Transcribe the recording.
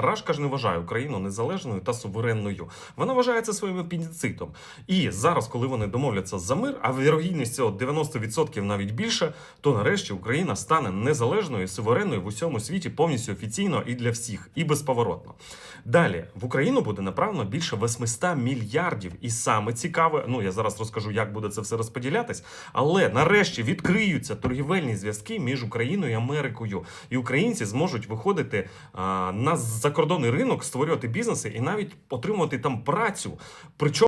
Рашка ж не вважає Україну незалежною та суверенною. Вона вважає це своїм апендицитом. І зараз, коли вони домовляться за мир, а вірогідність цього 90% навіть більше, то нарешті Україна стане незалежною суверенною в усьому світі повністю офіційно і для всіх, і безповоротно. Далі в Україну буде направлено більше 800 мільярдів. І саме цікаве, ну я зараз розкажу, як буде це все розподілятись. Але нарешті відкриються торгівельні зв'язки між Україною і Америкою, і українці зможуть виходити а, на закордонний ринок, створювати бізнеси і навіть отримувати там працю. Причому